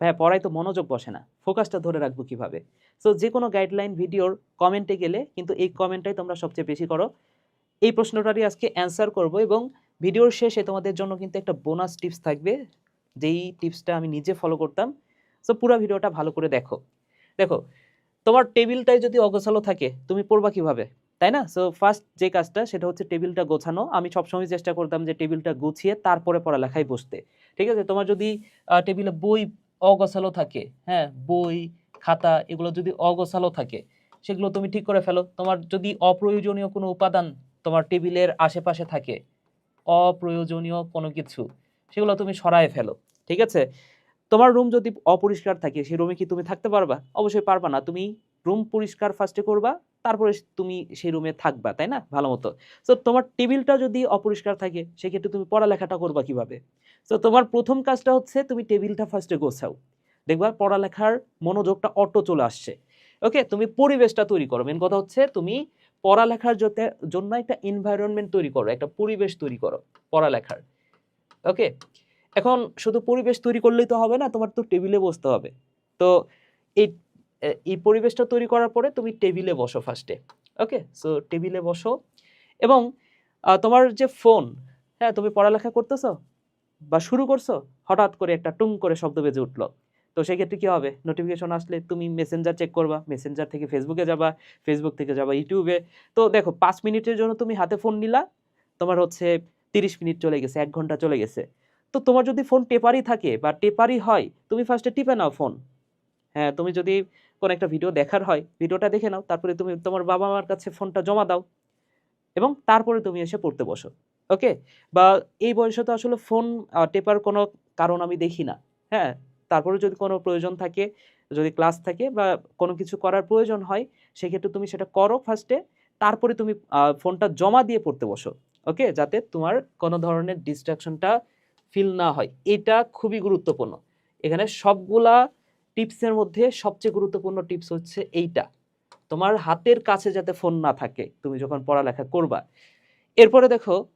ভাইয়া, পড়ায় তো মনোযোগ বসে না। ফোকাসটা ধরে রাখব কীভাবে? সো যে কোনো গাইডলাইন ভিডিওর কমেন্টে গেলে কিন্তু এই কমেন্টটাই তোমরা সবচেয়ে বেশি করো। এই প্রশ্নটারই আজকে অ্যান্সার করব এবং ভিডিওর শেষে তোমাদের জন্য কিন্তু একটা বোনাস টিপস থাকবে, যেই টিপসটা আমি নিজে ফলো করতাম। সো পুরো ভিডিওটা ভালো করে দেখো। দেখো, তোমার টেবিলটাই যদি অগোছালো থাকে, তুমি পড়বা কীভাবে? তাই না? সো ফার্স্ট যে কাজটা, সেটা হচ্ছে টেবিলটা গোছানো। আমি সবসময় চেষ্টা করতাম যে টেবিলটা গুছিয়ে তারপরে পড়ালেখায় বসতে। ঠিক আছে? তোমার যদি টেবিলে বই অগোছালো থাকে। হ্যাঁ বই, খাতা এগুলো যদি অগোছালো থাকে, সেগুলো তুমি ঠিক করে ফেলো। তোমার যদি অপ্রয়োজনীয় কোনো উপাদান তোমার টেবিলের আশেপাশে থাকে, অপ্রয়োজনীয় কোনো কিছু, সেগুলো তুমি সরায় ফেলো। ঠিক আছে? তোমার রুম যদি অপরিষ্কার থাকে, সেই রুমে কি তুমি থাকতে পারবা? অবশ্যই পারবা না। তুমি রুম পরিষ্কার ফার্স্টে করবা, তারপরে তুমি সেই রুমে থাকবা, তাই না? ভালো মতো। সো তোমার টেবিলটা যদি অপরিষ্কার থাকে, সেক্ষেত্রে তুমি পড়ালেখাটা করবা কীভাবে? সো তোমার প্রথম কাজটা হচ্ছে তুমি টেবিলটা ফার্স্টে গোছাও। দেখবা পড়ালেখার মনোযোগটা অটো চলে আসছে। ওকে তুমি পরিবেশটা তৈরি করো। মেন কথা হচ্ছে তুমি পড়ালেখার জন্য একটা এনভায়রনমেন্ট তৈরি করো, একটা পরিবেশ তৈরি করো পড়ালেখার। ওকে এখন শুধু পরিবেশ তৈরি করলেই তো হবে না, তোমার তো টেবিলে বসতে হবে। তো এই এই পরিবেশটা তৈরি করার পরে তুমি টেবিলে বসো ফার্স্টে ওকে সো টেবিলে বসো এবং তোমার যে ফোন হ্যাঁ তুমি পড়ালেখা করতেছো বা শুরু করছ, হঠাৎ করে একটা টুং করে শব্দ বেজে উঠল। তো সেক্ষেত্রে কী হবে? নোটিফিকেশন আসলে তুমি মেসেঞ্জার চেক করবা মেসেঞ্জার থেকে ফেসবুকে যাবা ফেসবুক থেকে যাবা ইউটিউবে তো দেখো, পাঁচ মিনিটের জন্য তুমি হাতে ফোন নিলা, তোমার হচ্ছে তিরিশ মিনিট চলে গেছে, এক ঘণ্টা চলে গেছে। তো তোমার যদি ফোন টেপারি থাকে বা টেপারি হয়, তুমি ফার্স্টে টিপে নাও ফোন হ্যাঁ তুমি যদি কোনো একটা ভিডিও দেখার হয় ভিডিওটা দেখে নাও, তারপরে তুমি তোমার বাবা মার কাছে ফোনটা জমা দাও এবং তারপরে তুমি এসে পড়তে বসো ওকে বা এই বয়সে তো আসলে ফোন টেপার কোনো কারণ আমি দেখি না হ্যাঁ? তারপরে যদি কোনো প্রয়োজন থাকে, যদি ক্লাস থাকে বা কোনো কিছু করার প্রয়োজন হয়, সেক্ষেত্রে তুমি সেটা করো ফার্স্টে তারপরে তুমি ফোনটা জমা দিয়ে পড়তে বসো ওকে যাতে তোমার কোনো ধরনের ডিস্ট্রাকশনটা ফিল না হয়, এটা খুবই গুরুত্বপূর্ণ। এখানে সবগুলা টিপসের মধ্যে সবচেয়ে গুরুত্বপূর্ণ টিপস হচ্ছে এইটা। তোমার হাতের কাছে যাতে ফোন না থাকে, তুমি যখন পড়ালেখা করবা। এরপরে দেখো,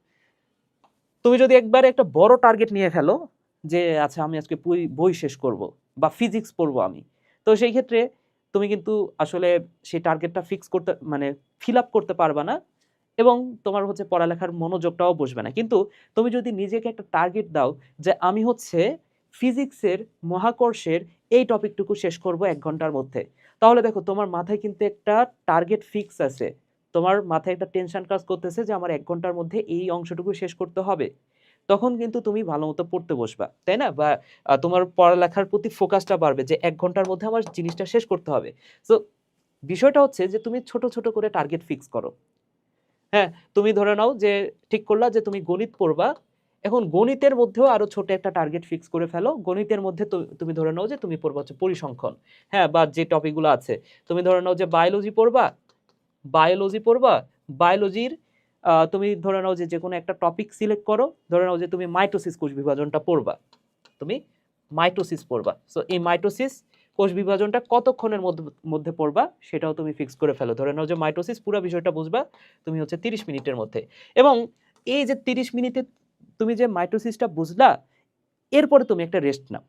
তুমি যদি একবারে একটা বড় টার্গেট নিয়ে ফেলো, যে আচ্ছা আমি আজকে বই- শেষ করব বা ফিজিক্স পড়ব আমি। তো সেই ক্ষেত্রে তুমি কিন্তু আসলে সেই টার্গেটটা ফিক্স করতে মানে ফিল আপ করতে পারবা না এবং তোমার হচ্ছে পড়ালেখার মনোযোগটাও বসবে না। কিন্তু তুমি যদি নিজেকে একটা টার্গেট দাও যে আমি হচ্ছে ফিজিক্সের মহাকর্ষের এই টপিকটুকু শেষ করব এক ঘণ্টার মধ্যে। তাহলে দেখো, তোমার মাথায় কিন্তু একটা টার্গেট ফিক্স আছে। তোমার মাথায় একটা টেনশন কাজ করতেছে যে আমার এক ঘণ্টার মধ্যে এই অংশটুকু শেষ করতে হবে। তখন কিন্তু তুমি ভালো মতো পড়তে বসবা, তাই না? বা তোমার পড়ালেখার প্রতি ফোকাসটা বাড়বে যে এক ঘণ্টার মধ্যে আমার জিনিসটা শেষ করতে হবে। সো বিষয়টা হচ্ছে যে তুমি ছোট ছোট করে টার্গেট ফিক্স করো। হ্যাঁ তুমি ধরে নাও যে ঠিক করলা যে তুমি গণিত পড়বা এখন গণিতের মধ্যেও আরও ছোট একটা টার্গেট ফিক্স করে ফেলো। গণিতের মধ্যে তুমি ধরে নাও যে তুমি পড়বা হচ্ছে পরিসংখ্যান। হ্যাঁ বা যে টপিকগুলো আছে। তুমি ধরে নাও যে বায়োলজি পড়বা বায়োলজি পড়বা বায়োলজির তুমি ধরে নাও যে যে কোনো একটা টপিক সিলেক্ট করো। ধরে নাও যে তুমি মাইটোসিস কোষ বিভাজনটা পড়বা। তুমি মাইটোসিস পড়বা। সো এই মাইটোসিস কোষ বিভাজনটা কতক্ষণের মধ্যে পড়বা সেটাও তুমি ফিক্স করে ফেলো। ধরে নাও যে মাইটোসিস পুরো বিষয়টা বুঝবা তুমি হচ্ছে তিরিশ মিনিটের মধ্যে। এবং এই যে তিরিশ মিনিটে তুমি যে মাইটোসিসটা বুঝলা, এরপরে তুমি একটা রেস্ট নাও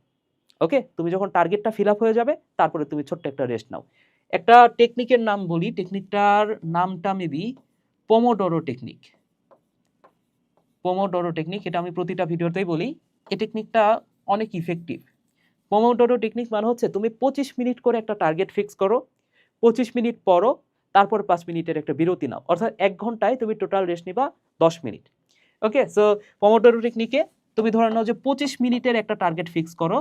ওকে তুমি যখন টার্গেটটা ফিল আপ হয়ে যাবে, তারপরে তুমি ছোট্ট একটা রেস্ট নাও। একটা টেকনিকের নাম বলি টেকনিকটার নামটা maybe pomodoro technique pomodoro technique এটা আমি প্রতিটা ভিডিওতেই বলি। এই টেকনিকটা অনেক ইফেক্টিভ পোমোডোরো টেকনিক মানে হচ্ছে, তুমি পঁচিশ মিনিট করে একটা টার্গেট ফিক্স করো, পঁচিশ মিনিট পরও তারপর পাঁচ মিনিটের একটা বিরতি নাও। অর্থাৎ এক ঘন্টায় তুমি টোটাল রেস্ট নিবা দশ মিনিট। ওকে সো পোমোডোরো টেকনিকে তুমি ধরে নাও যে পঁচিশ মিনিটের একটা টার্গেট ফিক্স করো।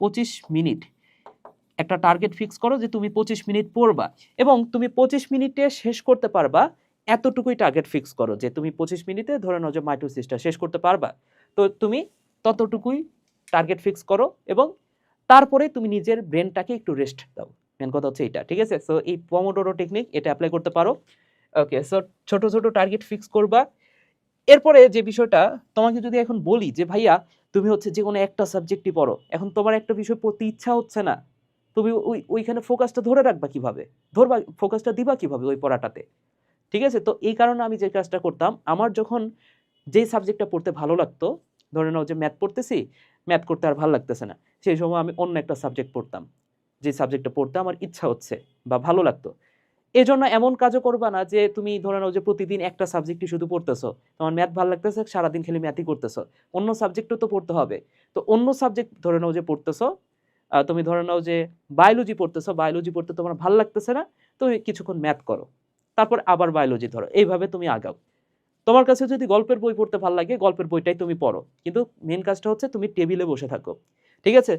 পঁচিশ মিনিট একটা টার্গেট ফিক্স করো যে তুমি পঁচিশ মিনিট পড়বা এবং তুমি পঁচিশ মিনিটে শেষ করতে পারবা, এতটুকুই টার্গেট ফিক্স করো যে তুমি পঁচিশ মিনিটে ধরে নাও যে মাইটোসিসটা শেষ করতে পারবা। তো তুমি ততটুকুই টার্গেট ফিক্স করো এবং তারপরে তুমি নিজের ব্রেনটাকে একটু রেস্ট দাও। মেন কথা হচ্ছে এটা, ঠিক আছে? সো এই পমোডোরো টেকনিক এটা অ্যাপ্লাই করতে পারো। ওকে সো ছোট ছোট টার্গেট ফিক্স করবা। এরপরে যে বিষয়টা তোমাকে যদি এখন বলি যে, ভাইয়া, তুমি হচ্ছে যে কোনো একটা সাবজেক্টই পড়ো, এখন তোমার একটা বিষয় পড়তে ইচ্ছা হচ্ছে না, তুমি ওই, ওইখানে ফোকাসটা ধরে রাখবা কীভাবে? ধরবা ফোকাসটা দিবা কীভাবে ওই পড়াটাতে? ঠিক আছে? তো এই কারণে আমি যে কাজটা করতাম, আমার যখন যেই সাবজেক্টটা পড়তে ভালো লাগতো, ধরে নাও যে ম্যাথ পড়তেছি ম্যাথ করতে আর ভালো লাগতেছে না, সেই সময় আমি অন্য একটা সাবজেক্ট পড়তাম, যে সাবজেক্টটা পড়তে আমার ইচ্ছা হচ্ছে বা ভালো লাগতো। এই জন্য এমন কাজও করবা না যে তুমি ধরে নাও যে প্রতিদিন একটা সাবজেক্টই শুধু পড়তেছো। তোমার ম্যাথ ভালো লাগতেছে, সারাদিন খালি ম্যাথই করতেছো। অন্য সাবজেক্টও তো পড়তে হবে। তো অন্য সাবজেক্ট ধরে নাও যে পড়তেছো তুমি ধরে নাও যে বায়োলজি পড়তেছো বায়োলজি পড়তে তোমার ভালো লাগতেছে না, তুমি কিছুক্ষণ ম্যাথ করো। তারপর আবার বায়োলজি ধরো। এইভাবে তুমি আগাও। তোমার কাছে যদি গল্পের বই পড়তে ভালো লাগে, গল্পের বইটাই তুমি পড়ো। কিন্তু মেন কাজটা হচ্ছে তুমি টেবিলে বসে থাকো। ঠিক আছে?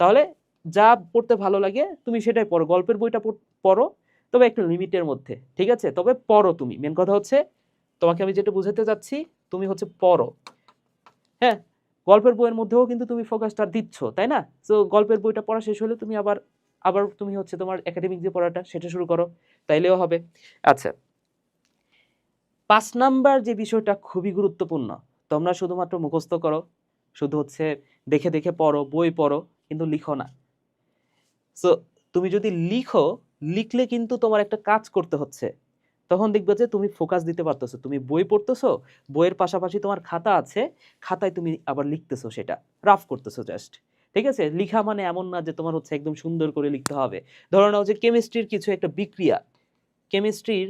তাহলে যা পড়তে ভালো লাগে, তুমি সেটাই পড়ো। গল্পের বইটা পড়ো। তবে একটু লিমিটের মধ্যে, ঠিক আছে? তবে পড়ো তুমি। মেন কথা হচ্ছে, তোমাকে আমি যেটা বুঝাতে চাচ্ছি, তুমি হচ্ছে পড়ো। হ্যাঁ? গল্পের বইয়ের মধ্যেও কিন্তু তুমি ফোকাসটা দিচ্ছ, তাই না? তো গল্পের বইটা পড়া শেষ হলে তুমি আবার আবার তুমি হচ্ছে তোমার একাডেমিক যে পড়াটা, সেটা শুরু করো। তাইলেও হবে। আচ্ছা। পাঁচ নাম্বার যে বিষয়টা খুবই গুরুত্বপূর্ণ, তোমরা শুধুমাত্র মুখস্থ করো, শুধু হচ্ছে দেখে দেখে পড়ো, বই পড়ো, কিন্তু লিখো না। সো তুমি যদি লিখো লিখলে কিন্তু তোমার একটা কাজ করতে হচ্ছে। তখন দেখবে যে তুমি ফোকাস দিতে পারতেছো, তুমি বই পড়তেছো, বইয়ের পাশাপাশি তোমার খাতা আছে, খাতায় তুমি আবার লিখতেছো সেটা রাফ করতেছো জাস্ট ঠিক আছে? লিখা মানে এমন না যে তোমার হচ্ছে একদম সুন্দর করে লিখতে হবে। ধরো নাও যে কেমিস্ট্রির কিছু একটা বিক্রিয়া কেমিস্ট্রির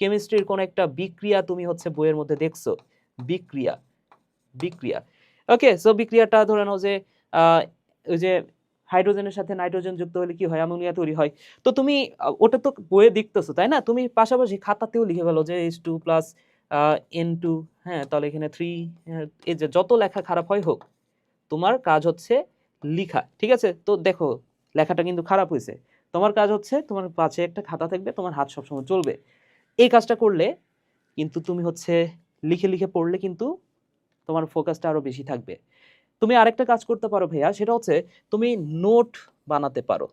কেমিস্ট্রির কোন একটা বিক্রিয়া তুমি হচ্ছে বইয়ের মধ্যে দেখছ, বিক্রিয়া বিক্রিয়া। ওকে সো বিক্রিয়াটা ধরে নাও যে ওই যে হাইড্রোজেনের সাথে নাইট্রোজেন যুক্ত হলে কি হয়? অ্যামোনিয়া তৈরি হয়। তো তুমি ওটা তো বইয়ে দেখতেছো, তাই না? তুমি পাশাপাশি খাতাতেও লিখে ফেলো যে H two plus N two হ্যাঁ তাহলে এখানে থ্রি এই যে যত লেখা খারাপ হয় হোক, তোমার কাজ হচ্ছে লিখা, ঠিক আছে? তো দেখো, লেখাটা কিন্তু খারাপ হয়েছে তোমার কাজ হচ্ছে, তোমার পাশে একটা খাতা থাকবে, তোমার হাত সবসময় চলবে। এই কাজটা করলে কিন্তু তুমি হচ্ছে লিখে লিখে পড়লে কিন্তু তোমার ফোকাসটা আরও বেশি থাকবে। তুমি আরেকটা কাজ করতে পারো ভাইয়া, সেটা হচ্ছে তুমি নোট বানাতে পারো।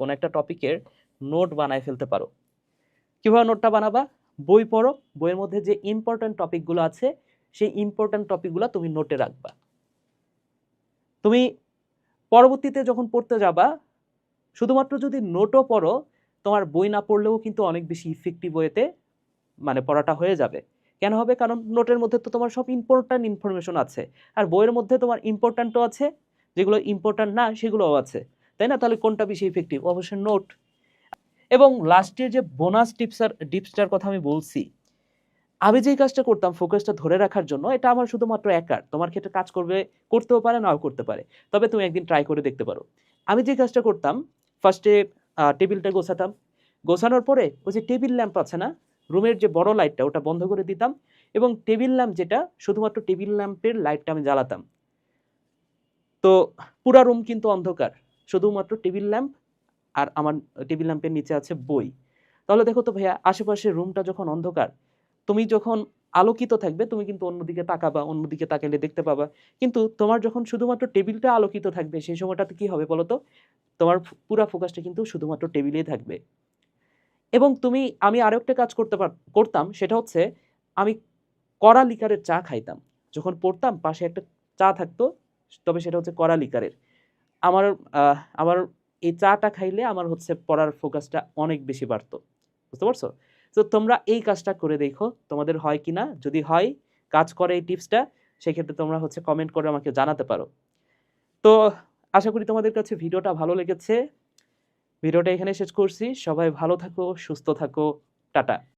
কোন একটা টপিকের নোট বানায় ফেলতে পারো। কীভাবে নোটটা বানাবা? বই পড়ো, বইয়ের মধ্যে যে ইম্পর্ট্যান্ট টপিকগুলো আছে, সেই ইম্পর্ট্যান্ট টপিকগুলো তুমি নোটে রাখবা। তুমি পরবর্তীতে যখন পড়তে যাবা, শুধুমাত্র যদি নোটও পড়ো, তোমার বই না পড়লেও কিন্তু অনেক বেশি ইফেক্টিভ ওয়েতে মানে পড়াটা হয়ে যাবে। কেন হবে? কারণ নোটের মধ্যে তো তোমার সব ইম্পর্ট্যান্ট ইনফরমেশন আছে। আর বইয়ের মধ্যে তোমার ইম্পর্ট্যান্টও আছে, যেগুলো ইম্পর্ট্যান্ট না, সেগুলোও আছে। তাই না? তাহলে কোনটা বেশি ইফেক্টিভ অবশ্যই নোট। এবং লাস্টের যে বোনাস টিপসার টিপসটার কথা আমি বলছি, আমি যেই কাজটা করতাম ফোকাসটা ধরে রাখার জন্য, এটা আমার শুধুমাত্র একার। তোমার ক্ষেত্রে কাজ করবে, করতেও পারে, নাও করতে পারে। তবে তুমি একদিন ট্রাই করে দেখতে পারো। আমি যে কাজটা করতাম ফার্স্টে টেবিলটা গোছাতাম। গোছানোর পরে ওই যে টেবিল ল্যাম্প আছে না রুমের যে বড় লাইটটা ওটা বন্ধ করে দিতাম এবং টেবিল ল্যাম্প যেটা, শুধুমাত্র টেবিল ল্যাম্পের লাইটটা আমি জ্বালাতাম। তো পুরা রুম কিন্তু অন্ধকার, শুধুমাত্র টেবিল ল্যাম্প আর আমার টেবিল ল্যাম্পের নিচে আছে বই। তাহলে দেখো তো ভাইয়া আশেপাশে রুমটা যখন অন্ধকার, তুমি যখন আলোকিত থাকবে, তুমি কিন্তু অন্যদিকে তাকাবা, অন্যদিকে তাকাইলে দেখতে পাবা। কিন্তু তোমার যখন শুধুমাত্র টেবিলটা আলোকিত থাকবে, সেই সময়টাতে কি হবে বলো তো? তোমার পুরা ফোকাসটা কিন্তু শুধুমাত্র টেবিলেই থাকবে। এবং তুমি, আমি আরও একটা কাজ করতে পার, করতাম, সেটা হচ্ছে আমি কড়া লিকারের চা খাইতাম। যখন পড়তাম, পাশে একটা চা থাকতো, তবে সেটা হচ্ছে কড়া লিকারের। আমার আমার এই চাটা খাইলে আমার হচ্ছে পড়ার ফোকাসটা অনেক বেশি বাড়তো। বুঝতে পারছ? তো তোমরা এই কাজটা করে দেখো, তোমাদের হয় কি না? যদি হয়, কাজ করে এই টিপসটা, সেক্ষেত্রে তোমরা হচ্ছে কমেন্ট করে আমাকে জানাতে পারো। তো আশা করি তোমাদের কাছে ভিডিওটা ভালো লেগেছে। ভিডিওটা এখানে শেষ করছি। সবাই ভালো থাকো সুস্থ থাকো। টাটা।